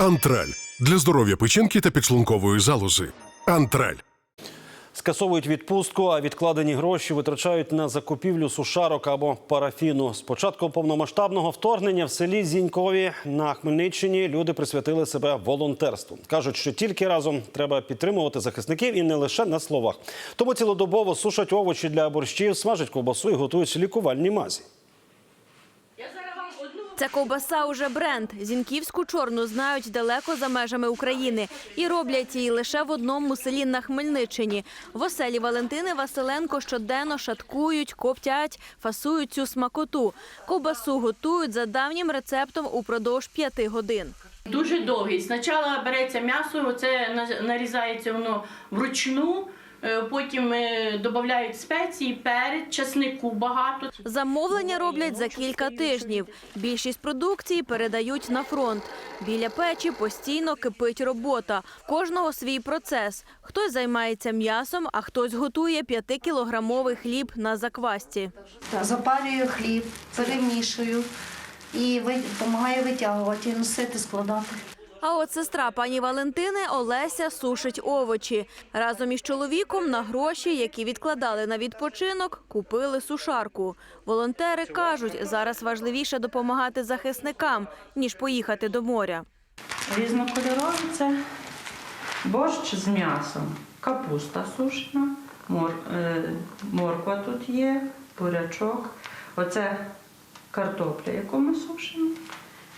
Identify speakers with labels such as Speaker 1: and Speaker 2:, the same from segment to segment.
Speaker 1: Антраль для здоров'я печінки та підшлункової залози. Антраль.
Speaker 2: Скасовують відпустку, а відкладені гроші витрачають на закупівлю сушарок або парафіну. З початку повномасштабного вторгнення в селі Зінькові на Хмельниччині люди присвятили себе волонтерству. кажуть, що тільки разом треба підтримувати захисників і не лише на словах. Тому цілодобово сушать овочі для борщів, смажать ковбасу і готують лікувальні мазі.
Speaker 3: Ця ковбаса уже бренд. Зінківську чорну знають далеко за межами України і роблять її лише в одному селі на Хмельниччині. В оселі Валентини Василенко щоденно шаткують, коптять, фасують цю смакоту. Ковбасу готують за давнім рецептом упродовж п'яти годин.
Speaker 4: Дуже довгий. Спочатку береться м'ясо, це нарізається воно вручну, потім е, додають спеції, перець, часнику багато.
Speaker 3: Замовлення роблять за кілька тижнів. Більшість продукції передають на фронт. Біля печі постійно кипить робота. Кожного свій процес. Хтось займається м'ясом, а хтось готує 5-кілограмовий хліб на заквасті.
Speaker 5: Запарюю хліб, перемішую і допомагаю витягувати, носити, складати.
Speaker 3: А от сестра пані Валентини Олеся сушить овочі. Разом із чоловіком на гроші, які відкладали на відпочинок, купили сушарку. Волонтери кажуть, зараз важливіше допомагати захисникам, ніж поїхати до моря.
Speaker 4: Різнокольорові це борщ з м'ясом, капуста сушена, мор, е, морква тут є, бурячок. Оце картопля, яку ми сушимо.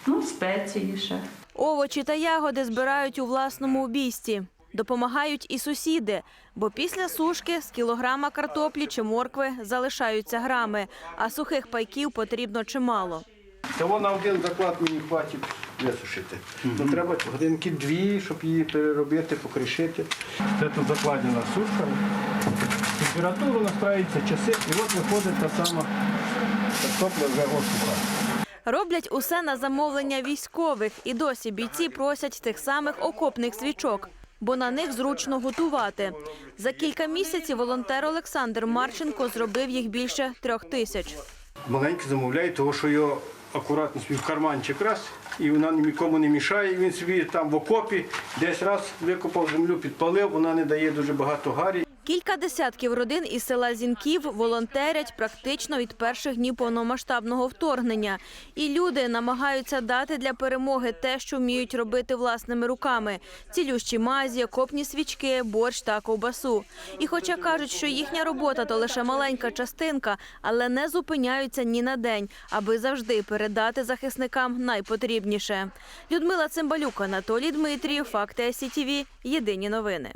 Speaker 4: Ну, спеції ще.
Speaker 3: Овочі та ягоди збирають у власному обійсті. Допомагають і сусіди, бо після сушки з кілограма картоплі чи моркви залишаються грами, а сухих пайків потрібно чимало.
Speaker 6: Того на один заклад мені хватить висушити. Ну, треба годинки дві, щоб її переробити, покришити. Це тут закладена сушка. Температуру настраюються часи, і от виходить та сама картопля вже осуха.
Speaker 3: Роблять усе на замовлення військових, і досі бійці просять тих самих окопних свічок, бо на них зручно готувати. За кілька місяців волонтер Олександр Марченко зробив їх більше трьох тисяч.
Speaker 6: Маленький замовляє, тому що його акуратно собі в карманчик раз, і вона нікому не мішає. Він собі там в окопі десь раз викопав землю, підпалив, вона не дає дуже багато гарі.
Speaker 3: Кілька десятків родин із села Зінків волонтерять практично від перших днів повномасштабного вторгнення. І люди намагаються дати для перемоги те, що вміють робити власними руками: цілющі мазі, окопні свічки, борщ та ковбасу. І хоча кажуть, що їхня робота то лише маленька частинка, але не зупиняються ні на день, аби завжди передати захисникам найпотрібніше. Людмила Цимбалюк, Анатолій Дмитрієв, Факти СІТІВІ. Єдині новини.